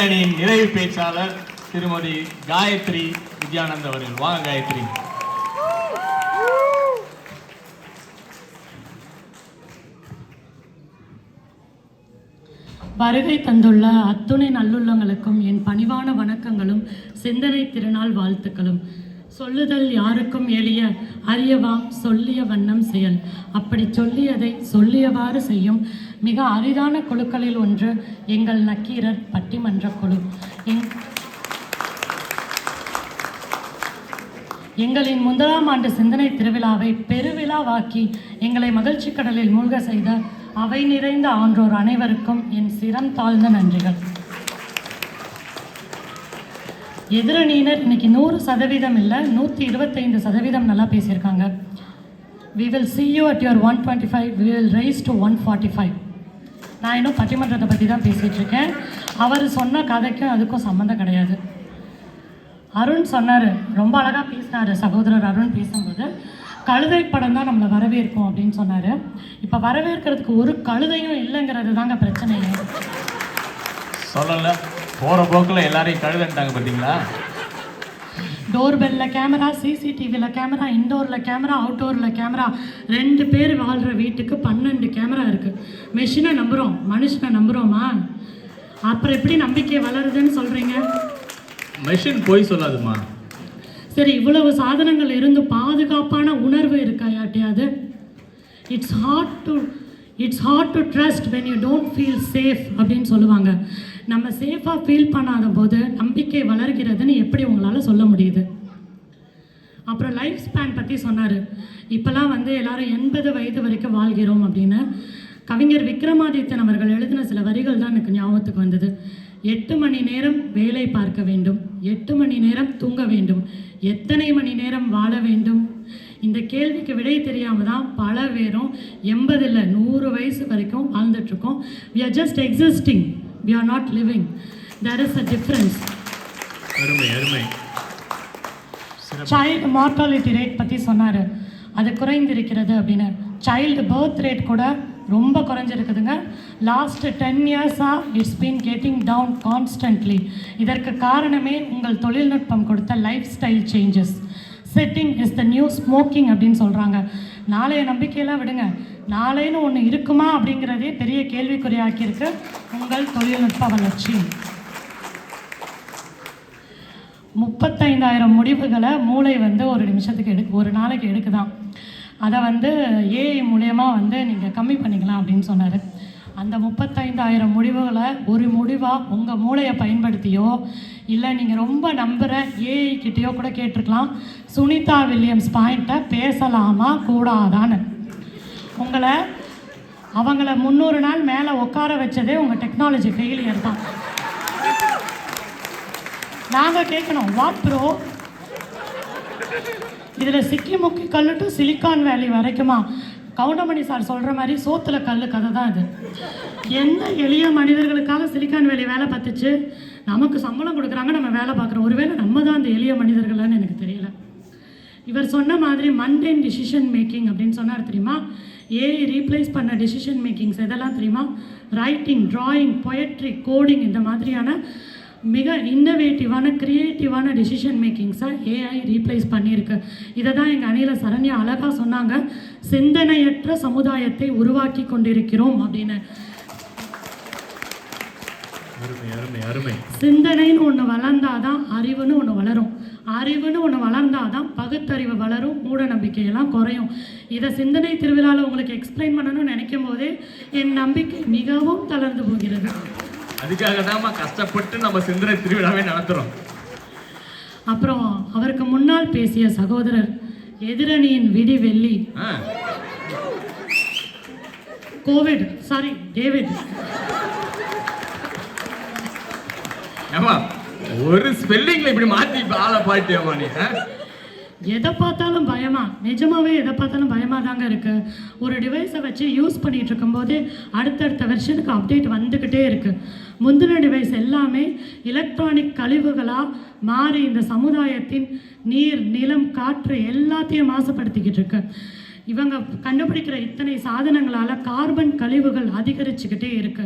அணியின் நிறைவு பேச்சாளர் திருமதி காயத்ரி வித்யானந்த் அவர்கள். வாங்க காயத்ரி. வருகை தந்துள்ள அத்துணை நல்லுள்ளங்களுக்கும் என் பணிவான வணக்கங்களும் சிந்தனை திருநாள் வாழ்த்துக்களும். சொல்லுதல் யாருக்கும் எளிய. அறியவாம் சொல்லிய வண்ணம் செயல். அப்படி சொல்லியதை சொல்லியவாறு செய்யும் மிக அரிதான குழுக்களில் ஒன்று எங்கள் நக்கீரர் பட்டிமன்ற குழு. எங் எங்களின் முதலாம் ஆண்டு சிந்தனை திருவிழாவை பெருவிழாவாக்கி எங்களை மகிழ்ச்சி கடலில் மூழ்க செய்த அவை நிறைந்த ஆன்றோர் அனைவருக்கும் என் சிரம் தாழ்ந்த நன்றிகள். எதிரணியினர் இன்னைக்கு நூறு சதவீதம் இல்லை நூற்றி இருபத்தைந்து சதவீதம் நல்லா பேசியிருக்காங்க. We will see you at your one twenty five we will rise to one forty five நான் இன்னும் பட்டிமன்றத்தை பற்றி தான் பேசிகிட்டு இருக்கேன். அவர் சொன்ன கதைக்கும் அதுக்கும் சம்மந்தம் கிடையாது. அருண் சொன்னார் ரொம்ப அழகாக பேசினார் சகோதரர் அருண் பேசும்போது கழுதை படம் தான் நம்மளை வரவேற்கும் அப்படின்னு சொன்னார். இப்போ வரவேற்கிறதுக்கு ஒரு கழுதையும் இல்லைங்கிறது தாங்க பிரச்சனையே. சொல்லல. போற போக்குல எல்லாரையும் கழுதன்ட்டாங்க பார்த்தீங்களா டோர் பெல்லில் கேமரா சிசிடிவியில் கேமரா இன்டோரில் கேமரா அவுட்டோரில் கேமரா ரெண்டு பேர் வாழ்கிற வீட்டுக்கு பன்னெண்டு கேமரா இருக்குது மெஷினை நம்புகிறோம் மனுஷனை நம்புகிறோமா அப்புறம் எப்படி நம்பிக்கை வளருதுன்னு சொல்கிறீங்க மெஷின் போய் சொல்லாதுமா? சரி இவ்வளவு சாதனங்கள் இருந்து பாதுகாப்பான உணர்வு இருக்கா யார்ட்டையாவது? It's hard to it's hard to trust when you don't feel safe அப்படின்னு சொல்லுவாங்க. நம்ம சேஃபாக ஃபீல் பண்ணாத போது நம்பிக்கை வளர்கிறதுன்னு எப்படி உங்களால் சொல்ல முடியுது? அப்புறம் லைஃப் ஸ்பேன் பற்றி சொன்னார். இப்போல்லாம் வந்து எல்லாரும் எண்பது வயது வரைக்கும் வாழ்கிறோம் அப்படின்னு. கவிஞர் விக்ரமாதித்யன் அவர்கள் எழுதின சில வரிகள் தான் எனக்கு ஞாபகத்துக்கு வந்தது. எட்டு மணி நேரம் வேலை பார்க்க வேண்டும். எட்டு மணி நேரம் தூங்க வேண்டும். எத்தனை மணி நேரம் வாழ வேண்டும்? இந்த கேள்விக்கு விடை தெரியாமல் தான் பல பேரும் எண்பது இல்லை நூறு வயசு வரைக்கும் வாழ்ந்துட்டுருக்கோம் we are just existing we are not living there is a difference அருமை அருமை. சைல்டு மார்டாலிட்டி ரேட் பற்றி சொன்னார். அது குறைந்திருக்கிறது அப்படின்னு. சைல்டு பர்த் ரேட் கூட ரொம்ப குறைஞ்சிருக்குதுங்க. லாஸ்ட் டென் இயர்ஸாக it's been getting down constantly இதற்கு காரணமே உங்கள் தொழில்நுட்பம் கொடுத்த lifestyle changes sitting is the new smoking அப்படின்னு சொல்கிறாங்க நாளைய நம்பிக்கையெல்லாம் விடுங்க. நாளைன்னு ஒன்று இருக்குமா அப்படிங்கிறதே பெரிய கேள்விக்குறியாக்கியிருக்கு உங்கள் தொழில்நுட்ப வளர்ச்சி. முப்பத்தைந்தாயிரம் முடிவுகளை மூளை வந்து ஒரு நிமிஷத்துக்கு எடுக்கு ஒரு நாளைக்கு எடுக்குதான். அதை வந்து ஏஐ மூலயமா வந்து நீங்கள் கம்மி பண்ணிக்கலாம் அப்படின்னு சொன்னார். அந்த முப்பத்தைந்தாயிரம் முடிவுகளை ஒரு முடிவாக உங்கள் மூளையை பயன்படுத்தியோ இல்லை நீங்கள் ரொம்ப நம்புகிற ஏஐ கிட்டேயோ கூட கேட்டிருக்கலாம். சுனிதா வில்லியம்ஸ் பாயிண்ட்டை பேசலாமா கூடாதான்னு. உங்களை அவங்கள முந்நூறு நாள் மேலே உட்கார வச்சதே உங்கள் டெக்னாலஜி ஃபெயிலியர் தான். நாங்கள் கேட்கணும் வாட் ப்ரோ இதில் சிக்கி முக்கி கல்லு டு சிலிக்கான் வேலி வரைக்குமா? கவுண்டமணி சார் சொல்கிற மாதிரி சோத்துல கல் கதை தான் இது. எந்த எளிய மனிதர்களுக்காக சிலிக்கான் வேலி வேலை பார்த்துச்சு? நமக்கு சம்பளம் கொடுக்குறாங்க நம்ம வேலை பார்க்குறோம். ஒருவேளை நம்ம தான் அந்த எளிய மனிதர்கள்னு எனக்கு தெரியல. இவர் சொன்ன மாதிரி மண்டேன் டிசிஷன் மேக்கிங் அப்படின்னு சொன்னார் தெரியுமா? ஏஐ ரீப்ளேஸ் பண்ண டிசிஷன் மேக்கிங்ஸ் எதெல்லாம் தெரியுமா? ரைட்டிங் டிராயிங் பொயட்ரி கோடிங் இந்த மாதிரியான மிக இன்னோவேட்டிவான க்ரியேட்டிவான டிசிஷன் மேக்கிங்ஸை ஏஐ ரீப்ளேஸ் பண்ணியிருக்கு. இதை தான் எங்கள் அணியில் சரண்யா அழகாக சொன்னாங்க. சிந்தனையற்ற சமுதாயத்தை உருவாக்கி கொண்டிருக்கிறோம் அப்படின்னு. சிந்தனைன்னு ஒன்று வளர்ந்தாதான் அறிவுன்னு ஒன்று வளரும். அறிவுன்னு ஒன்று வளர்ந்தாதான் பகுத்தறிவு வளரும் மூட நம்பிக்கையெல்லாம் குறையும். இதை சிந்தனை திருவிழாவில் உங்களுக்கு எக்ஸ்பிளைன் பண்ணணும்னு நினைக்கும் போதே என் நம்பிக்கை மிகவும் தளர்ந்து போகிறது. அதுக்காக தான்மா கஷ்டப்பட்டு நம்ம சிந்தனை திருவிழாவே நடத்துறோம். அப்புறம் அவருக்கு முன்னால் பேசிய சகோதரர் எதிரணியின் விடி வெள்ளி. Covid sorry David. ஏம்மா ஒரு ஸ்பெல்லிங்ல இப்படி மாத்தி ஆளை பாட்டியாமா நீ எதை பார்த்தாலும் பயமா? நிஜமாவே எதை பார்த்தாலும் பயமாக தாங்க இருக்கு. ஒரு டிவைஸை வச்சு யூஸ் பண்ணிட்டு இருக்கும்போதே அடுத்தடுத்த வருஷத்துக்கு அப்டேட் வந்துக்கிட்டே இருக்கு. முந்தின டிவைஸ் எல்லாமே எலக்ட்ரானிக் கழிவுகளாக மாறி இந்த சமுதாயத்தின் நீர் நிலம் காற்று எல்லாத்தையும் மாசுபடுத்திக்கிட்டு இருக்கு. இவங்க கண்டுபிடிக்கிற இத்தனை சாதனங்களால் கார்பன் கழிவுகள் அதிகரிச்சுக்கிட்டே இருக்கு.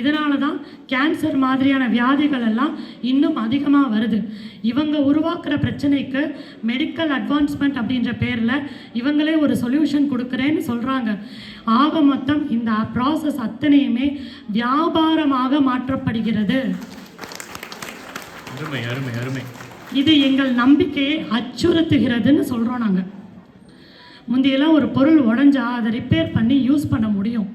இதனால தான் கேன்சர் மாதிரியான வியாதிகள் எல்லாம் இன்னும் அதிகமாக வருது. இவங்க உருவாக்குற பிரச்சனைக்கு மெடிக்கல் அட்வான்ஸ்மெண்ட் அப்படின்ற பேரில் இவங்களே ஒரு சொல்யூஷன் கொடுக்குறேன்னு சொல்கிறாங்க ஆக மொத்தம் இந்த ப்ராசஸ் அத்தனையுமே வியாபாரமாக மாற்றப்படுகிறது. அருமை அருமை அருமை. இது எங்கள் நம்பிக்கையை அச்சுறுத்துகிறதுன்னு சொல்கிறோம் நாங்கள் முந்தையெல்லாம் ஒரு பொருள் உடஞ்சா அதை ரிப்பேர் பண்ணி யூஸ் பண்ண முடியும்.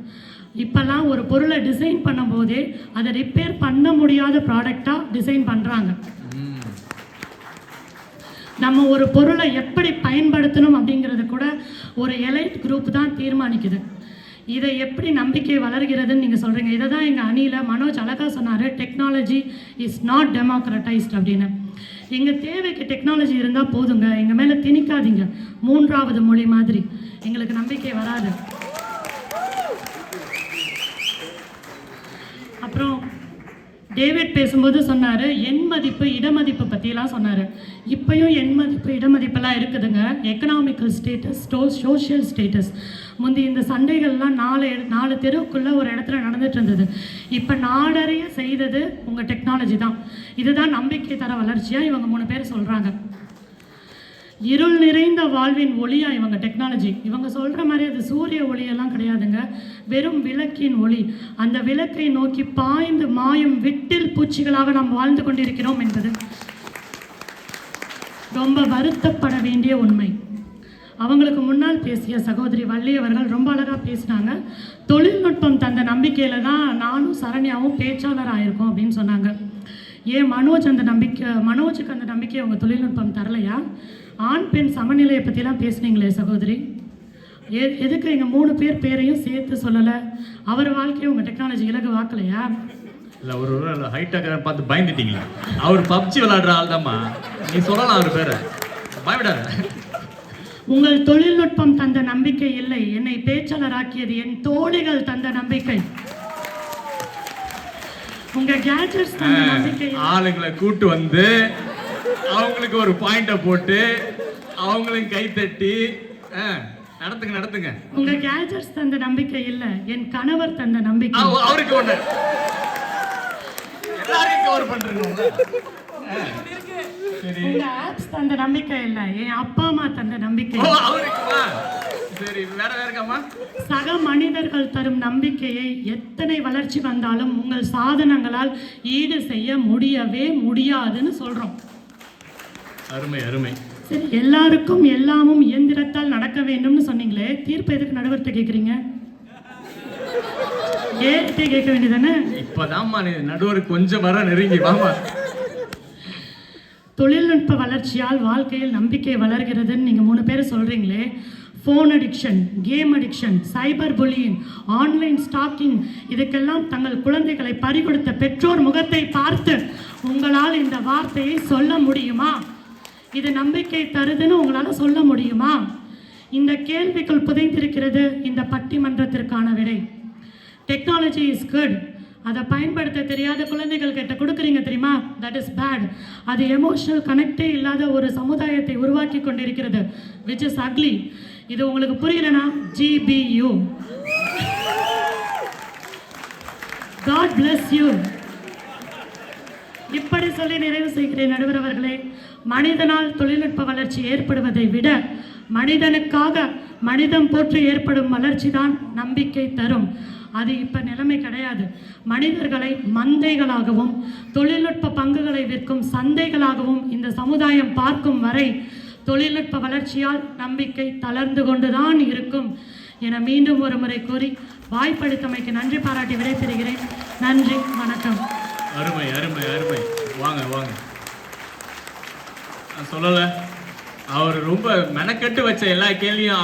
இப்போல்லாம் ஒரு பொருளை டிசைன் பண்ணும்போதே அதை ரிப்பேர் பண்ண முடியாத ப்ராடக்டாக டிசைன் பண்ணுறாங்க நம்ம ஒரு பொருளை எப்படி பயன்படுத்தணும் அப்படிங்கிறது கூட ஒரு எலைட் குரூப் தான் தீர்மானிக்குது. இதை எப்படி நம்பிக்கை வளர்கிறதுன்னு நீங்கள் சொல்கிறீங்க இதை தான் எங்கள் அணியில் மனோஜ் அழகாக சொன்னார் டெக்னாலஜி இஸ் நாட் டெமோக்ரட்டைஸ்ட் அப்படின்னு. எங்கள் தேவைக்கு டெக்னாலஜி இருந்தால் போதுங்க. எங்கள் மேலே திணிக்காதீங்க. மூன்றாவது மொழி மாதிரி. எங்களுக்கு நம்பிக்கை வராது. அப்புறம் டேவிட் பேசும்போது சொன்னார் என் மதிப்பு இடமதிப்பு பற்றிலாம் சொன்னார். இப்போயும் என் மதிப்பு இடமதிப்பெல்லாம் இருக்குதுங்க. எக்கனாமிக்கல் ஸ்டேட்டஸ் ஸ்டோ சோஷியல் ஸ்டேட்டஸ் முந்தி இந்த சண்டைகள்லாம் நாலு நாலு தெருவுக்குள்ளே ஒரு இடத்துல நடந்துட்டு இருந்தது இப்போ நாடறிய செய்தது உங்கள் டெக்னாலஜி தான். இதுதான் நம்பிக்கை தர வளர்ச்சியாக இவங்க மூணு பேர் சொல்கிறாங்க இருள் நிறைந்த வாழ்வின் ஒளியா இவங்க டெக்னாலஜி இவங்க சொல்ற மாதிரி அது சூரிய ஒளியெல்லாம் கிடையாதுங்க. வெறும் விளக்கின் ஒளி. அந்த விளக்கை நோக்கி பாய்ந்து மாயும் விட்டில் பூச்சிகளாக நாம் வாழ்ந்து கொண்டிருக்கிறோம் என்பது ரொம்ப வருத்தப்பட வேண்டிய உண்மை. அவங்களுக்கு முன்னால் பேசிய சகோதரி வள்ளி அவர்கள் ரொம்ப அழகாக பேசினாங்க. தொழில்நுட்பம் தந்த நம்பிக்கையில் தான் நானும் சரண்யாவும் பேச்சாளர் ஆயிருக்கோம் அப்படின்னு சொன்னாங்க. ஏன் மனோஜ் அந்த நம்பிக்கை மனோஜுக்கு அந்த நம்பிக்கை அவங்க தொழில்நுட்பம் தரலையா? ஆண் பெண் சமநிலையை பற்றிலாம் பேசுனீங்களே சகோதரி. எ எதுக்கு எங்கள் மூணு பேர் பேரையும் சேர்த்து சொல்லலை? அவர் வாழ்க்கையை உங்கள் டெக்னாலஜி இலகு வாக்கலையா? இல்ல ஒரு ஹைட்டாக பார்த்து பயந்துட்டீங்களா? அவர் பப்ஜி விளையாடுற ஆள் தாம்மா நீ சொல்லலாம் அவர் பேரை. பயப்படாத. உங்கள் தொழில்நுட்பம் தந்த நம்பிக்கை இல்லை. என்னை பேச்சாளராக்கியது என் தோழிகள் தந்த நம்பிக்கை. உங்க தந்த நம்பிக்கை. ஆளுங்களை கூட்டு வந்து அவங்களுக்கு ஒரு பாயிண்ட போட்டு அவங்களையும் கை தட்டி ஆ, நடத்துங்க நடத்துங்க. உங்க கேஜெட்ஸ் தந்த நம்பிக்கை இல்ல என் கணவர் தந்த நம்பிக்கை அவ- அவருக்கு ஒண்ணு. எல்லாரையும் கவர் பண்றீங்க உங்க ஆப்ஸ் தந்த நம்பிக்கை இல்ல என் அப்பா அம்மா தந்த நம்பிக்கை அவருக்குமா? சரி வேற சக மனிதர்கள் தரும் நம்பிக்கையை எத்தனை வளர்ச்சி வந்தாலும் உங்கள் சாதனங்களால் ஈடு செய்ய முடியவே முடியாதுன்னு சொல்றோம். அருமை அருமை. சரி எல்லாருக்கும் எல்லாமும் இயந்திரத்தால் நடக்க வேண்டும்னு சொன்னீங்களே தீர்ப்பு எதுக்கு நடுவர்கிட்ட கேட்குறீங்க ஏகிட்டே கேட்க வேண்டியதானே இப்பதாம்மா நீ நடுவருக்கு கொஞ்சம் வர நெருங்கி வாமா தொழில்நுட்ப வளர்ச்சியால் வாழ்க்கையில் நம்பிக்கை வளர்கிறதுன்னு நீங்கள் மூணு பேர் சொல்கிறீங்களே phone addiction game addiction cyber bullying online stalking இதுக்கெல்லாம் தங்கள் குழந்தைகளை பறிகொடுத்த பெற்றோர் முகத்தை பார்த்து உங்களால் இந்த வார்த்தையை சொல்ல முடியுமா? இது நம்பிக்கை தருதுன்னு உங்களால் சொல்ல முடியுமா? இந்த கேள்விக்குள் புதைந்திருக்கிறது இந்த பட்டிமன்றத்திற்கான விடை. டெக்னாலஜி இஸ் குட் அதை பயன்படுத்த தெரியாத குழந்தைகள் கிட்ட கொடுக்குறீங்க தெரியுமா? தட் இஸ் பேட் அது எமோஷனல் கனெக்டே இல்லாத ஒரு சமுதாயத்தை உருவாக்கி கொண்டிருக்கிறது விச் இஸ் அக்லி இது உங்களுக்கு புரியலனா ஜிபியூ காட் பிளஸ் யூ இப்படி சொல்லி நிறைவு செய்கிறேன் நடுவர் அவர்களே. மனிதனால் தொழில்நுட்ப வளர்ச்சி ஏற்படுவதை விட மனிதனுக்காக மனிதம் போற்று ஏற்படும் வளர்ச்சி தான் நம்பிக்கை தரும். அது இப்போ நிலைமை கிடையாது. மனிதர்களை மந்தைகளாகவும் தொழில்நுட்ப பங்குகளை விற்கும் சந்தைகளாகவும் இந்த சமுதாயம் பார்க்கும் வரை தொழில்நுட்ப வளர்ச்சியால் நம்பிக்கை தளர்ந்து கொண்டுதான் இருக்கும் என மீண்டும் ஒரு முறை கூறி வாய்ப்பளித்தமைக்கு நன்றி பாராட்டி விடைபெறுகிறேன். நன்றி வணக்கம். அருமை அருமை அருமை. வாங்க வாங்க. நான் சொல்லலை. அவர் ரொம்ப மெனக்கெட்டு வச்ச எல்லா கேள்வியும்